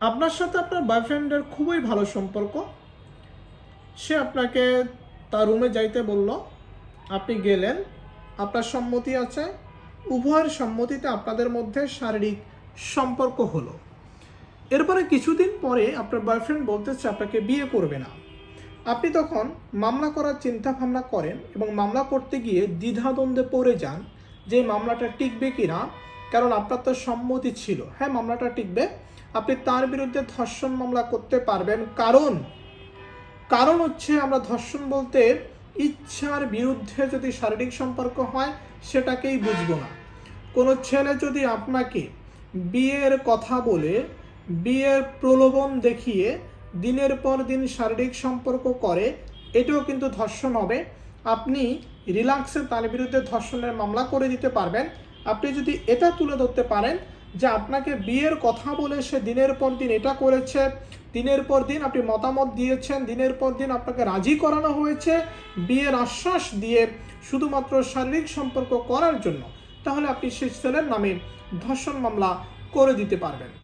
আপনার সাথে আপনার বয়ফ্রেন্ডের খুবই ভালো সম্পর্ক। সে আপনাকে তার রুমে যাইতে বলল, আপনি গেলেন। আপনার সম্মতি আছে। উভয়ের সম্মতিতে আপনাদের মধ্যে শারীরিক সম্পর্ক হলো। এরপরে কিছুদিন পরে আপনার বয়ফ্রেন্ড বলতেছে, আপনাকে বিয়ে করবে না। আপনি তখন মামলা করার চিন্তা ভাবনা করেন এবং মামলা করতে গিয়ে দ্বিধাদ্বন্দ্বে পড়ে যান যে মামলাটা টিকবে কি না কারণ আপনার তো সম্মতি ছিল। হ্যাঁ মামলাটা টিকবে। আপনি তার বিরুদ্ধে ধর্ষণ মামলা করতে পারবেন। কারণ কারণ হচ্ছে আমরা ধর্ষণ বলতে ইচ্ছার বিরুদ্ধে যদি শারীরিক সম্পর্ক হয়, সেটাকেই বুঝব না। কোনো ছেলে যদি আপনাকে বিয়ের কথা বলে, বিয়ের প্রলোভন দেখিয়ে দিনের পর দিন শারীরিক সম্পর্ক করে, এটাও কিন্তু ধর্ষণ হবে। আপনি রিল্যাক্সে তার বিরুদ্ধে ধর্ষণের মামলা করে দিতে পারবেন। আপনি যদি এটা তুলে ধরতে পারেন যে আপনাকে বিয়ের কথা বলে সে দিনের পর দিন এটা করেছে, দিনের পর দিন আপনি মতামত দিয়েছেন, দিনের পর দিন আপনাকে রাজি করানো হয়েছে, বিয়ের আশ্বাস দিয়ে শুধুমাত্র শারীরিক সম্পর্ক করার জন্য, তাহলে আপনি সেই ছেলের নামে ধর্ষণ মামলা করে দিতে পারবেন।